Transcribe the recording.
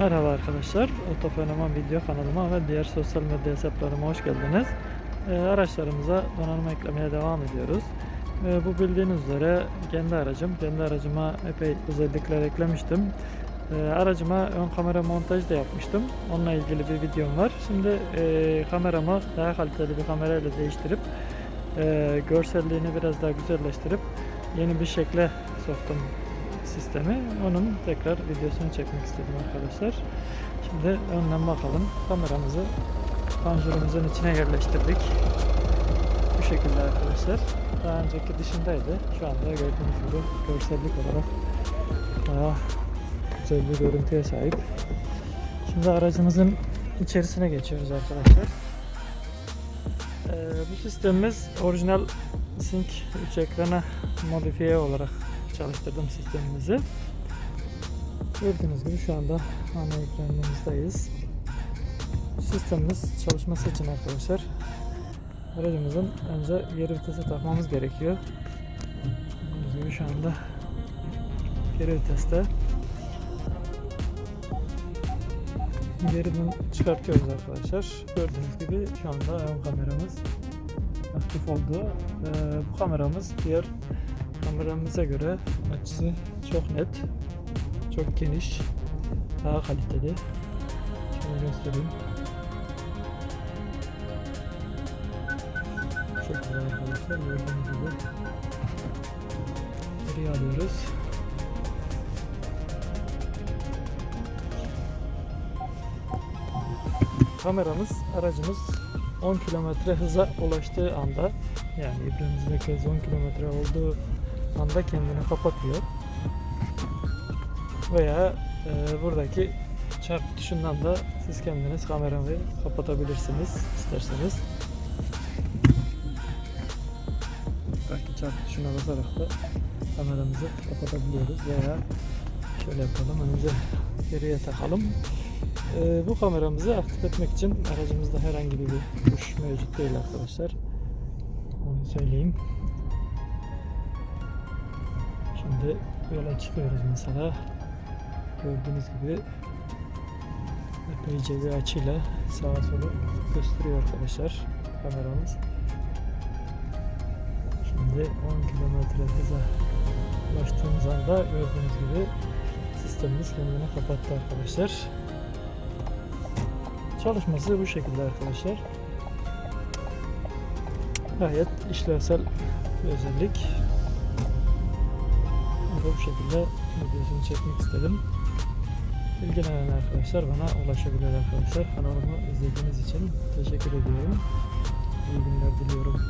arkadaşlar. Otofenomen video kanalıma ve diğer sosyal medya hesaplarıma hoş geldiniz. Ee, araçlarımıza donanım eklemeye devam ediyoruz. Ee, bu bildiğiniz üzere kendi aracım. Kendi aracıma epey özellikler eklemiştim. Ee, aracıma ön kamera montaj da yapmıştım. Onunla ilgili bir videom var. Şimdi e, kameramı daha kaliteli bir kamerayla değiştirip e, görselliğini biraz daha güzelleştirip yeni bir şekle soktum sistemi. Onun tekrar videosunu çekmek istedim arkadaşlar. Şimdi önden bakalım. Kameramızı panjurumuzun içine yerleştirdik. Bu şekilde arkadaşlar. Daha önceki dışındaydı. Şu anda gördüğünüz gibi görsellik olarak daha güzel bir görüntüye sahip. Şimdi aracımızın içerisine geçiyoruz arkadaşlar. Ee, bu sistemimiz orijinal Sync 3 ekrana modifiye olarak çalıştırdım sistemimizi. Gördüğünüz gibi şu anda ana ekranımızdayız. Sistemimiz çalışması için arkadaşlar aracımızın önce geri vitese takmamız gerekiyor. Gördüğünüz gibi şu anda geri viteste geriden çıkartıyoruz arkadaşlar. Gördüğünüz gibi şu anda ön kameramız aktif oldu. Ee, bu kameramız diğer kameramıza göre açısı çok net, çok geniş, daha kaliteli. Şöyle göstereyim. Bu şekilde arkadaşlar gördüğünüz gibi geriye alıyoruz. Kameramız aracımız 10 kilometre hıza ulaştığı anda yani İbrahim'imizdeki hız 10 kilometre olduğu anda kendini kapatıyor. Veya e, buradaki çarp da siz kendiniz kameramı kapatabilirsiniz isterseniz. Buradaki çarp tuşuna basarak da kameramızı kapatabiliyoruz veya şöyle yapalım önce geriye takalım. Ee, bu kameramızı aktif etmek için aracımızda herhangi bir tuş mevcut değil arkadaşlar. Onu söyleyeyim. Şimdi yola çıkıyoruz mesela. Gördüğünüz gibi epeyce bir açıyla sağa sola gösteriyor arkadaşlar kameramız. Şimdi 10 kilometre hıza ulaştığımız anda gördüğünüz gibi sistemimiz kendini kapattı arkadaşlar. Çalışması bu şekilde arkadaşlar. Gayet işlevsel bir özellik. Şekilde videosunu çekmek istedim. İlgilenen arkadaşlar bana ulaşabilir arkadaşlar. Kanalımı izlediğiniz için teşekkür ediyorum. İyi günler diliyorum.